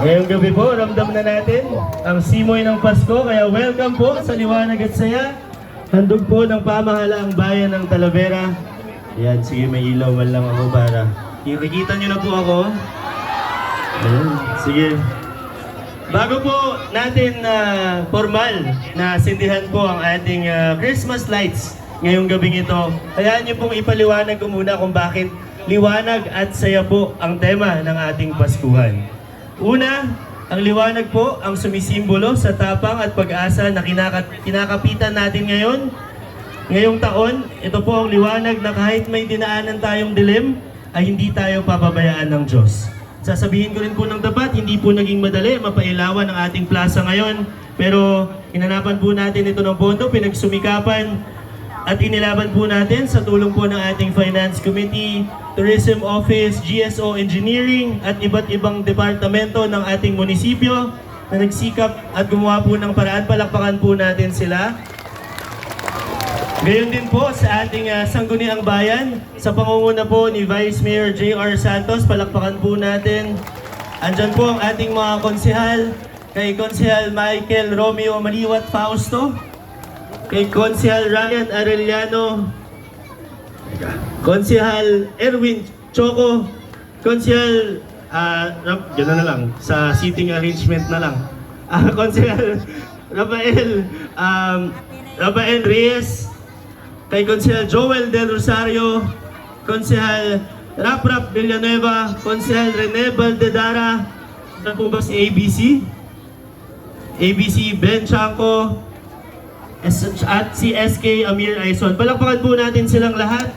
Ngayong gabi po, ramdam na natin ang simoy ng Pasko. Kaya welcome po sa Liwanag at Saya. Handog po ng pamahalaang bayan ng Talavera. Ayan, sige may ilaw man lang ako para. Kikita nyo na po ako. Ayan, sige. Bago po natin na formal na sindihan po ang ating ah, Christmas lights ngayong gabing ito, hayaan niyo pong ipaliwanag ko muna kung bakit liwanag at saya po ang tema ng ating Paskuhan. Una, ang liwanag po ang sumisimbolo sa tapang at pag-asa na kinaka- kinakapitan natin ngayon. Ngayong taon, ito po ang liwanag na kahit may dinaanan tayong dilim, ay hindi tayo papabayaan ng Diyos. Sasabihin ko rin po ng dapat, hindi po naging madali mapailawan ang ating plaza ngayon. Pero inanapan po natin ito ng pondo, pinagsumikapan at inilaban po natin sa tulong po ng ating Finance Committee, Tourism Office, GSO Engineering at iba't ibang departamento ng ating munisipyo na nagsikap at gumawa po ng paraan. Palakpakan po natin sila. Gayon din po sa ating uh, Sangguniang Bayan, sa pangunguna po ni Vice Mayor J.R. Santos, palakpakan po natin. Andyan po ang ating mga konsehal, kay Konsehal Michael Romeo Maliwat Fausto, kay Konsehal Ryan Arellano, Konsehal Erwin Choco, Konsehal, ah, uh, gano'n na lang, sa seating arrangement na lang. Ah, Konsehal Rafael, um, Rafael Reyes, kay Konsehal Joel Del Rosario, Konsehal Raprap Villanueva, Konsehal Rene Valdedara, na po ba si ABC? ABC Ben Chanco, at si SK Amir Aison. Palakpakan po natin silang lahat.